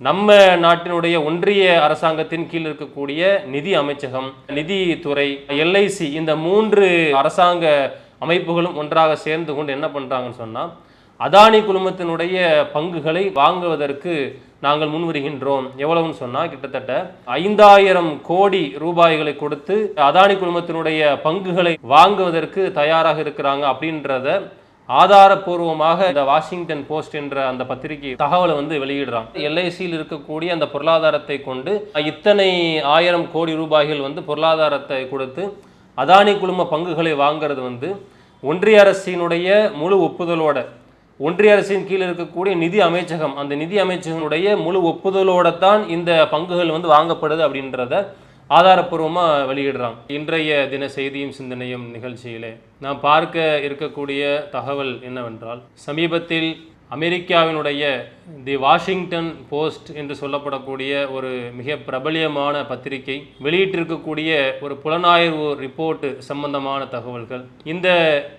நம்ம நாட்டினுடைய ஒன்றிய அரசாங்கத்தின் கீழ் இருக்கக்கூடிய நிதி அமைச்சகம் நிதித்துறை எல்ஐசி இந்த மூன்று அரசாங்க அமைப்புகளும் ஒன்றாக சேர்ந்து கொண்டு என்ன பண்ணுறாங்கன்னு சொன்னால் அதானி குழுமத்தினுடைய பங்குகளை வாங்குவதற்கு நாங்கள் முன்வருகின்றோம். எவ்வளவுன்னு சொன்னால் கிட்டத்தட்ட ஐந்தாயிரம் கோடி ரூபாய்களை கொடுத்து அதானி குழுமத்தினுடைய பங்குகளை வாங்குவதற்கு தயாராக இருக்கிறாங்க அப்படின்றத ஆதாரப்பூர்வமாக இந்த வாஷிங்டன் போஸ்ட் என்ற அந்த பத்திரிகை தகவலை வந்து வெளியிடுறான். எல்ஐசியில் இருக்கக்கூடிய அந்த பொருளாதாரத்தை கொண்டு இத்தனை ஆயிரம் கோடி ரூபாய்கள் வந்து பொருளாதாரத்தை கொடுத்து அதானி குழும பங்குகளை வாங்குறது வந்து ஒன்றிய அரசினுடைய முழு ஒப்புதலோட ஒன்றிய அரசின் கீழ் இருக்கக்கூடிய நிதி அமைச்சகம் அந்த நிதி அமைச்சகனுடைய முழு ஒப்புதலோட தான் இந்த பங்குகள் வந்து வாங்கப்படுது அப்படின்றத ஆதாரப்பூர்வமாக வெளியிடுறான். இன்றைய தின செய்தியும் சிந்தனையும் நிகழ்ச்சியிலே நாம் பார்க்க இருக்கக்கூடிய தகவல் என்னவென்றால் சமீபத்தில் அமெரிக்காவினுடைய தி வாஷிங்டன் போஸ்ட் என்று சொல்லப்படக்கூடிய ஒரு மிக பிரபலியமான பத்திரிகை வெளியிட்டிருக்கக்கூடிய ஒரு புலனாய்வு ரிப்போர்ட் சம்பந்தமான தகவல்கள். இந்த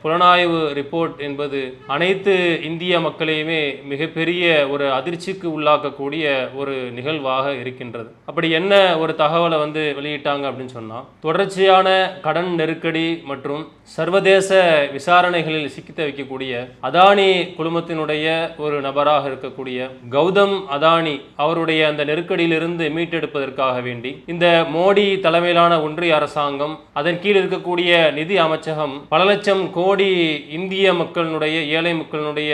புலனாய்வு ரிப்போர்ட் என்பது அனைத்து இந்திய மக்களையுமே மிகப்பெரிய ஒரு அதிர்ச்சிக்கு உள்ளாக்கக்கூடிய ஒரு நிகழ்வாக இருக்கின்றது. அப்படி என்ன ஒரு தகவலை வந்து வெளியிட்டாங்க அப்படின்னு சொன்னால் தொடர்ச்சியான கடன் நெருக்கடி மற்றும் சர்வதேச விசாரணைகளில் சிக்கித்த வைக்கக்கூடிய அதானி குழுமத்தினுடைய ஒரு நபராக இருக்கக்கூடிய கௌதம் அதானி அவருடைய அந்த நெருக்கடியிலிருந்து மீட்டெடுப்பதற்காக வேண்டி இந்த மோடி தலைமையிலான ஒன்றிய அரசாங்கம் அதன் கீழ் இருக்கக்கூடிய நிதி அமைச்சகம் பல லட்சம் கோடி இந்திய மக்களினுடைய ஏழை மக்களினுடைய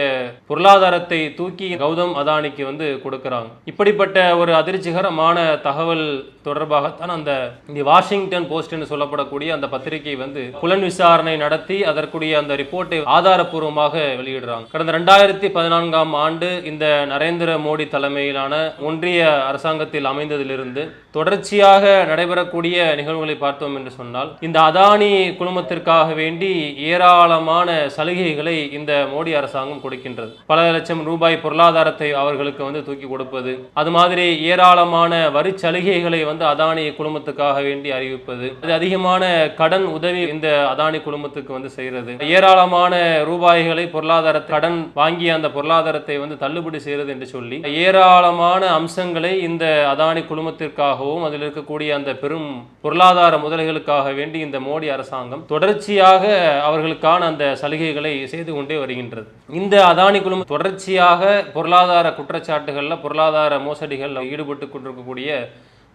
பொருளாதாரத்தை தூக்கி கௌதம் அதானிக்கு வந்து கொடுக்கிறாங்க. இப்படிப்பட்ட ஒரு அதிர்ச்சிகரமான தகவல் தொடர்பாகத்தான் அந்த தி வாஷிங்டன் போஸ்ட் என்று சொல்லப்படக்கூடிய அந்த பத்திரிகை வந்து புலன் விசாரணை நடத்தி அதற்குரிய அந்த ரிப்போர்ட்டை ஆதாரப்பூர்வமாக வெளியிடுறாங்க. கடந்த ரெண்டாயிரத்தி பதினான்காம் ஆண்டு இந்த நரேந்திர மோடி தலைமையிலான ஒன்றிய அரசாங்கத்தில் அமைந்ததிலிருந்து தொடர்ச்சியாக நடைபெறக்கூடிய நிகழ்வுகளை பார்த்தோம் என்று சொன்னால் இந்த அதானி குழுமத்திற்காக வேண்டி ஏராளமான சலுகைகளை இந்த மோடி அரசாங்கம் கொடுக்கின்றது. பல லட்சம் ரூபாய் பொருளாதாரத்தை அவர்களுக்கு வந்து தூக்கி கொடுப்பது அது மாதிரி ஏராளமான வரி சலுகைகளை வந்து அதானி குழுமத்துக்காக வேண்டி அறிவிப்பது அது அதிகமான கடன் உதவி இந்த அதானி குழுமத்துக்கு வந்து செய்கிறது. ஏராளமான ரூபாய்களை பொருளாதார கடன் வாங்கிய அந்த பொருளாதாரத்தை வந்து தள்ளுபடி செய்கிறது என்று சொல்லி ஏராளமான அம்சங்களை இந்த அதானி குழுமத்திற்காகவும் அதில் இருக்கக்கூடிய அந்த பெரும் பொருளாதார முதலைகளுக்காக வேண்டி இந்த மோடி அரசாங்கம் தொடர்ச்சியாக அவர்களுக்கான அந்த சலுகைகளை செய்து கொண்டே வருகின்றது. இந்த அதானி குழுமம் தொடர்ச்சியாக பொருளாதார குற்றச்சாட்டுகளில் பொருளாதார மோசடிகளில் ஈடுபட்டு கொண்டிருக்கக்கூடிய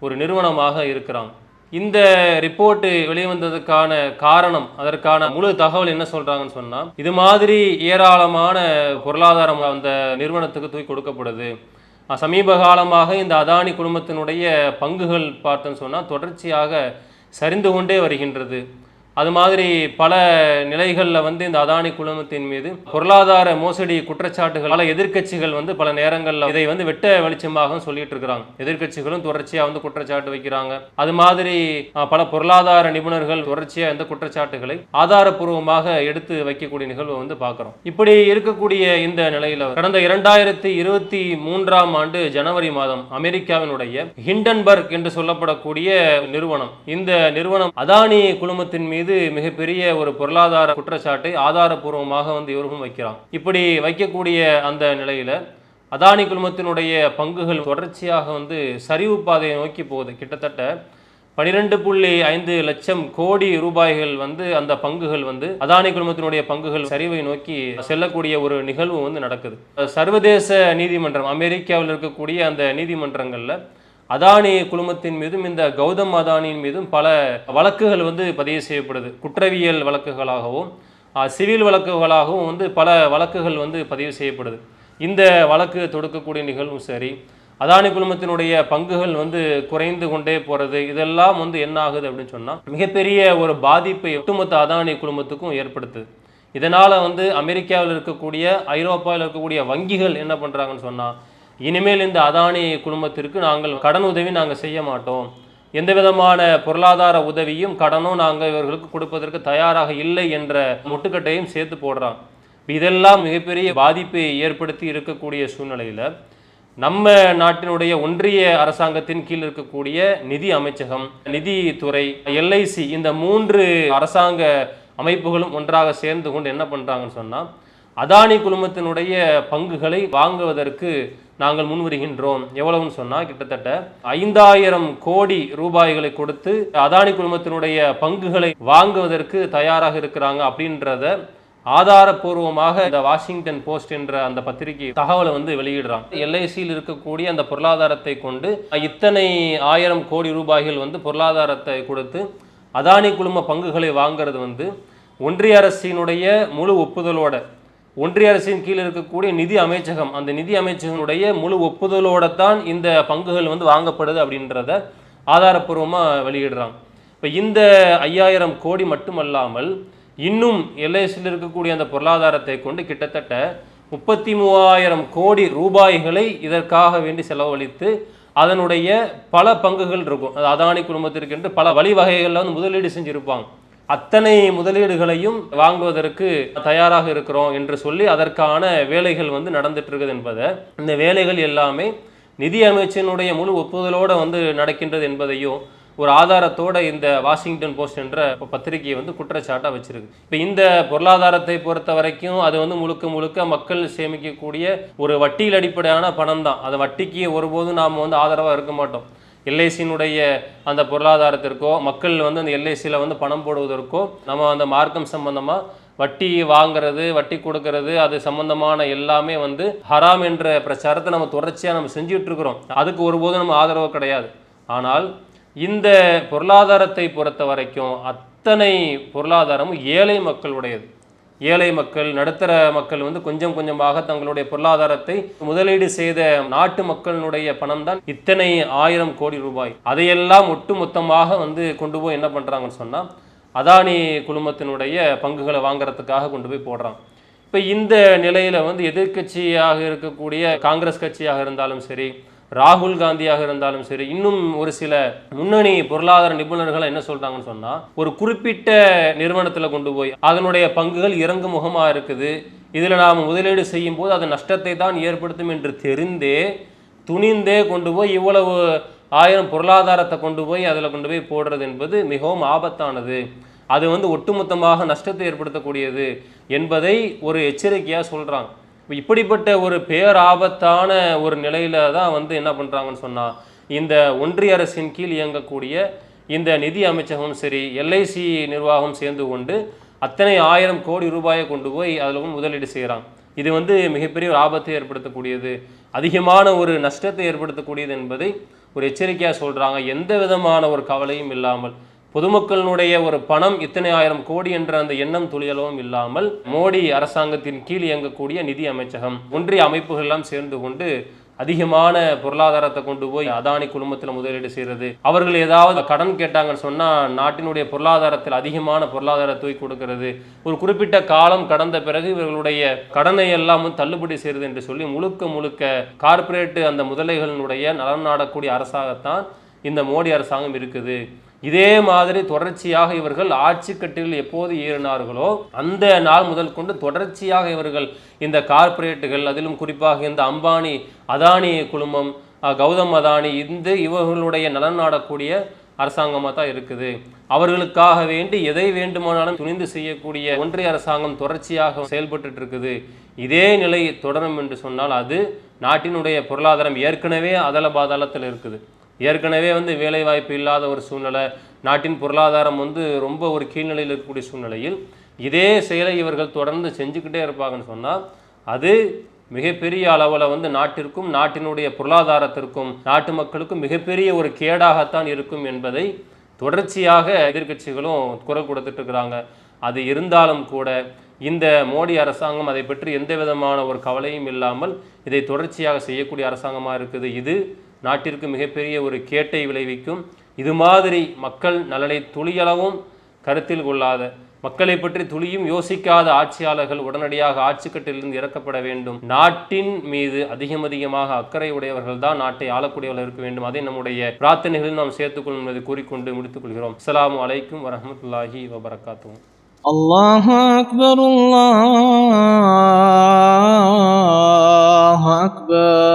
ஒரு நிறுவனமாக இருக்கிறான். இந்த ரிப்போர்ட் வெளிவந்ததுக்கான காரணம் அதற்கான முழு தகவல் என்ன சொல்றாங்கன்னு சொன்னா இது மாதிரி ஏராளமான பொருளாதாரம் அந்த நிறுவனத்துக்கு தூக்கி கொடுக்கப்படுது. சமீப காலமாக இந்த அதானி குழுமத்தினுடைய பங்குகள் பார்த்தோன்னு சொன்னால் தொடர்ச்சியாக சரிந்து கொண்டே வருகின்றது. அது மாதிரி பல நிலைகளில் வந்து இந்த அதானி குழுமத்தின் மீது பொருளாதார மோசடி குற்றச்சாட்டுகளால் எதிர்க்கட்சிகள் வந்து பல நேரங்களில் இதை வந்து வெட்ட வெளிச்சமாகவும் சொல்லிட்டு இருக்கிறாங்க. எதிர்க்கட்சிகளும் தொடர்ச்சியாக வந்து குற்றச்சாட்டு வைக்கிறாங்க. அது மாதிரி பல பொருளாதார நிபுணர்கள் தொடர்ச்சியாக இந்த குற்றச்சாட்டுகளை ஆதாரப்பூர்வமாக எடுத்து வைக்கக்கூடிய நிகழ்வை வந்து பார்க்குறோம். இப்படி இருக்கக்கூடிய இந்த நிலையில் கடந்த இரண்டாயிரத்தி இருபத்தி மூன்றாம் ஆண்டு ஜனவரி மாதம் அமெரிக்காவினுடைய ஹிண்டன்பர்க் என்று சொல்லப்படக்கூடிய நிறுவனம். இந்த நிறுவனம் அதானி குழுமத்தின் மீது மிகப்பெரிய ஒரு பொருளாதார குற்றச்சாட்டை ஆதாரப்பூர்வமாக வந்து இவர்களும் வைக்கிறான். இப்படி வைக்கக்கூடிய அந்த நிலையில அதானி குழுமத்தினுடைய பங்குகள் தொடர்ச்சியாக வந்து சரிவு பாதையை நோக்கி போகுது. கிட்டத்தட்ட பனிரெண்டு புள்ளி ஐந்து லட்சம் கோடி ரூபாய்கள் வந்து அந்த பங்குகள் வந்து அதானி குழுமத்தினுடைய பங்குகள் சரிவை நோக்கி செல்லக்கூடிய ஒரு நிகழ்வு வந்து நடக்குது. சர்வதேச நீதிமன்றம் அமெரிக்காவில் இருக்கக்கூடிய அந்த நீதிமன்றங்களில் அதானி குழுமத்தின் மீதும் இந்த கௌதம் அதானியின் மீதும் பல வழக்குகள் வந்து பதிவு செய்யப்படுது. குற்றவியல் வழக்குகளாகவும் சிவில் வழக்குகளாகவும் வந்து பல வழக்குகள் வந்து பதிவு செய்யப்படுது. இந்த வழக்கு தொடுக்கக்கூடிய நிகழ்வும் சரி அதானி குழுமத்தினுடைய பங்குகள் வந்து குறைந்து கொண்டே போகிறது இதெல்லாம் வந்து என்ன ஆகுது அப்படின்னு சொன்னால் மிகப்பெரிய ஒரு பாதிப்பை ஒட்டுமொத்த அதானி குழுமத்துக்கும் ஏற்படுத்துது. இதனால் வந்து அமெரிக்காவில் இருக்கக்கூடிய ஐரோப்பாவில் இருக்கக்கூடிய வங்கிகள் என்ன பண்ணுறாங்கன்னு சொன்னால் இனிமேல் இந்த அதானி குழுமத்திற்கு நாங்கள் கடன் உதவி நாங்கள் செய்ய மாட்டோம். எந்த விதமான பொருளாதார உதவியும் கடனும் நாங்கள் இவர்களுக்கு கொடுப்பதற்கு தயாராக இல்லை என்ற முட்டுக்கட்டையும் சேர்த்து போடுறோம் இதெல்லாம் மிகப்பெரிய பாதிப்பை ஏற்படுத்தி இருக்கக்கூடிய சூழ்நிலையில் நம்ம நாட்டினுடைய ஒன்றிய அரசாங்கத்தின் கீழ் இருக்கக்கூடிய நிதி அமைச்சகம் நிதித்துறை எல்ஐசி இந்த மூன்று அரசாங்க அமைப்புகளும் ஒன்றாக சேர்ந்து கொண்டு என்ன பண்ணுறாங்கன்னு சொன்னால் அதானி குழுமத்தினுடைய பங்குகளை வாங்குவதற்கு நாங்கள் முன் வருகின்றோம் எவ்வளவுன்னு சொன்னால் கிட்டத்தட்ட ஐந்தாயிரம் கோடி ரூபாய்களை கொடுத்து அதானி குழுமத்தினுடைய பங்குகளை வாங்குவதற்கு தயாராக இருக்கிறாங்க அப்படின்றத ஆதாரப்பூர்வமாக இந்த வாஷிங்டன் போஸ்ட் என்ற அந்த பத்திரிகை தகவலை வந்து வெளியிடுறான் எல்ஐசியில் இருக்கக்கூடிய அந்த பொருளாதாரத்தை கொண்டு இத்தனை ஆயிரம் கோடி ரூபாய்கள் வந்து பொருளாதாரத்தை கொடுத்து அதானி குழும பங்குகளை வாங்குறது வந்து ஒன்றிய அரசினுடைய முழு ஒப்புதலோட ஒன்றிய அரசின் கீழ் இருக்கக்கூடிய நிதி அமைச்சகம் அந்த நிதி அமைச்சகனுடைய முழு ஒப்புதலோட தான் இந்த பங்குகள் வந்து வாங்கப்படுது அப்படின்றத ஆதாரப்பூர்வமாக வெளியிடுறாங்க. இப்போ இந்த ஐயாயிரம் கோடி மட்டுமல்லாமல் இன்னும் எல்ஐசியில் இருக்கக்கூடிய அந்த பொருளாதாரத்தை கொண்டு கிட்டத்தட்ட முப்பத்தி மூவாயிரம் கோடி ரூபாய்களை இதற்காக வேண்டி செலவழித்து அதனுடைய பல பங்குகள் இருக்கும். அது அதானி குடும்பத்திற்கென்று பல வழிவகைகளில் வந்து முதலீடு செஞ்சுருப்பாங்க. அத்தனை முதலீடுகளையும் வாங்குவதற்கு தயாராக இருக்கிறோம் என்று சொல்லி அதற்கான வேலைகள் வந்து நடந்துட்டு இருக்குது என்பதை இந்த வேலைகள் எல்லாமே நிதி அமைச்சனுடைய முழு ஒப்புதலோடு வந்து நடக்கின்றது என்பதையும் ஒரு ஆதாரத்தோட இந்த வாஷிங்டன் போஸ்ட் என்ற பத்திரிகையை வந்து குற்றச்சாட்டாக வச்சிருக்கு. இப்போ இந்த பொருளாதாரத்தை பொறுத்த வரைக்கும் அது வந்து முழுக்க முழுக்க மக்கள் சேமிக்கக்கூடிய ஒரு வட்டியில் அடிப்படையான பணம் தான் அந்த வட்டிக்கு ஒருபோதும் நாம் வந்து ஆதரவாக இருக்க மாட்டோம். எல்ஐசியினுடைய அந்த பொருளாதாரத்திற்கோ மக்கள் வந்து அந்த எல்ஐசியில் வந்து பணம் போடுவதற்கோ நம்ம அந்த மார்க்கம் சம்பந்தமாக வட்டி வாங்குறது வட்டி கொடுக்கறது அது சம்பந்தமான எல்லாமே வந்து ஹராம் என்ற பிரச்சாரத்தை நம்ம தொடர்ச்சியாக நம்ம செஞ்சுட்டு இருக்கிறோம் அதுக்கு ஒருபோதும் நம்ம ஆதரவு கிடையாது. ஆனால் இந்த பொருளாதாரத்தை பொறுத்த வரைக்கும் அத்தனை பொருளாதாரமும் ஏழை மக்களுடையது. ஏழை மக்கள் நடுத்தர மக்கள் வந்து கொஞ்சம் கொஞ்சமாக தங்களுடைய பொருளாதாரத்தை முதலீடு செய்த நாட்டு மக்களுடைய பணம் தான் இத்தனை ஆயிரம் கோடி ரூபாய். அதையெல்லாம் ஒட்டு மொத்தமாக வந்து கொண்டு போய் என்ன பண்ணுறாங்கன்னு சொன்னால் அதானி குழுமத்தினுடைய பங்குகளை வாங்குறதுக்காக கொண்டு போய் போடுறான் இப்போ இந்த நிலையில் வந்து எதிர்க்கட்சியாக இருக்கக்கூடிய காங்கிரஸ் கட்சியாக இருந்தாலும் சரி ராகுல் காந்தியாக இருந்தாலும் சரி இன்னும் ஒரு சில முன்னணி பொருளாதார நிபுணர்கள் என்ன சொல்றாங்கன்னு சொன்னா ஒரு குறிப்பிட்ட நிறுவனத்தில் கொண்டு போய் அதனுடைய பங்குகள் இறங்கு முகமா இருக்குது. இதில் நாம் முதலீடு செய்யும் போது அது நஷ்டத்தை தான் ஏற்படுத்தும் என்று தெரிந்தே துணிந்தே கொண்டு போய் இவ்வளவு ஆயிரம் பொருளாதாரத்தை கொண்டு போய் அதில் கொண்டு போய் போடுறது என்பது மிகவும் ஆபத்தானது. அது வந்து ஒட்டுமொத்தமாக நஷ்டத்தை ஏற்படுத்தக்கூடியது என்பதை ஒரு எச்சரிக்கையாக சொல்கிறாங்க இப்போ இப்படிப்பட்ட ஒரு பேராபத்தான ஒரு நிலையில தான் வந்து என்ன பண்ணுறாங்கன்னு சொன்னால் இந்த ஒன்றிய அரசின் கீழ் இயங்கக்கூடிய இந்த நிதி அமைச்சகமும் சரி எல்ஐசி நிர்வாகம் சேர்ந்து கொண்டு அத்தனை ஆயிரம் கோடி ரூபாயை கொண்டு போய் அதில் முதலீடு செய்கிறாங்க இது வந்து மிகப்பெரிய ஒரு ஆபத்தை ஏற்படுத்தக்கூடியது. அதிகமான ஒரு நஷ்டத்தை ஏற்படுத்தக்கூடியது என்பதை ஒரு எச்சரிக்கையாக சொல்கிறாங்க எந்த விதமான ஒரு கவலையும் இல்லாமல். பொதுமக்களினுடைய ஒரு பணம் இத்தனை ஆயிரம் கோடி என்ற அந்த எண்ணம் துளியளவும் இல்லாமல் மோடி அரசாங்கத்தின் கீழ் இயங்கக்கூடிய நிதி அமைச்சகம் ஒன்றிய அமைப்புகள் எல்லாம் சேர்ந்து கொண்டு அதிகமான பொருளாதாரத்தை கொண்டு போய் அதானி குழுமத்தில் முதலீடு செய்கிறது அவர்கள் ஏதாவது கடன் கேட்டாங்கன்னு சொன்னால் நாட்டினுடைய பொருளாதாரத்தில் அதிகமான பொருளாதார தூக்கி கொடுக்கிறது. ஒரு குறிப்பிட்ட காலம் கடந்த பிறகு இவர்களுடைய கடனை எல்லாமும் தள்ளுபடி செய்கிறது என்று சொல்லி முழுக்க முழுக்க கார்ப்பரேட் அந்த முதலைகளினுடைய நலன் நாடக்கூடிய அரசாகத்தான் இந்த மோடி அரசாங்கம் இருக்குது. இதே மாதிரி தொடர்ச்சியாக இவர்கள் ஆட்சி கட்டில் எப்போது ஏறினார்களோ அந்த நாள் முதல் கொண்டு தொடர்ச்சியாக இவர்கள் இந்த கார்ப்பரேட்டுகள் அதிலும் குறிப்பாக இந்த அம்பானி அதானி குழுமம் கௌதம் அதானி இந்த இவர்களுடைய நலன் நாடக்கூடிய அரசாங்கமாக தான் இருக்குது. அவர்களுக்காக வேண்டி எதை வேண்டுமானாலும் துணிந்து செய்யக்கூடிய ஒன்றிய அரசாங்கம் தொடர்ச்சியாக செயல்பட்டு இருக்குது. இதே நிலை தொடரும் என்று சொன்னால் அது நாட்டினுடைய பொருளாதாரம் ஏற்கனவே அதல பாதாளத்தில் இருக்குது. ஏற்கனவே வந்து வேலைவாய்ப்பு இல்லாத ஒரு சூழ்நிலை நாட்டின் பொருளாதாரம் வந்து ரொம்ப ஒரு கீழ்நிலையில் இருக்கக்கூடிய சூழ்நிலையில் இதே செயலை இவர்கள் தொடர்ந்து செஞ்சுக்கிட்டே இருப்பாங்கன்னு சொன்னால் அது மிகப்பெரிய அளவில் வந்து நாட்டிற்கும் நாட்டினுடைய பொருளாதாரத்திற்கும் நாட்டு மக்களுக்கும் மிகப்பெரிய ஒரு கேடாகத்தான் இருக்கும் என்பதை தொடர்ச்சியாக எதிர்க்கட்சிகளும் குரல் கொடுத்துட்டு இருக்கிறாங்க. அது இருந்தாலும் கூட இந்த மோடி அரசாங்கம் அதை பற்றி எந்த விதமான ஒரு கவலையும் இல்லாமல் இதை தொடர்ச்சியாக செய்யக்கூடிய அரசாங்கமாக இருக்குது. இது நாட்டிற்கு மிகப்பெரிய ஒரு கேட்டை விளைவிக்கும் இது மாதிரி மக்கள் நலனை துளியளவும் கருத்தில் கொள்ளாத மக்களை பற்றி துளியும் யோசிக்காத ஆட்சியாளர்கள் உடனடியாக ஆட்சிக்கட்டிலிருந்து இறக்கப்பட வேண்டும் நாட்டின் மீது அதிகம் அதிகமாக அக்கறை உடையவர்கள் தான் நாட்டை ஆளக்கூடியவர்கள் இருக்க வேண்டும் அதை நம்முடைய பிரார்த்தனைகளில் நாம் சேர்த்துக்கொள்ளும் என்பதை கூறிக்கொண்டு முடித்துக் கொள்கிறோம் அஸ்ஸலாமு அலைக்கும் வரஹ்மத்துல்லாஹி வபரகாத்துஹு الله أكبر الله أكبر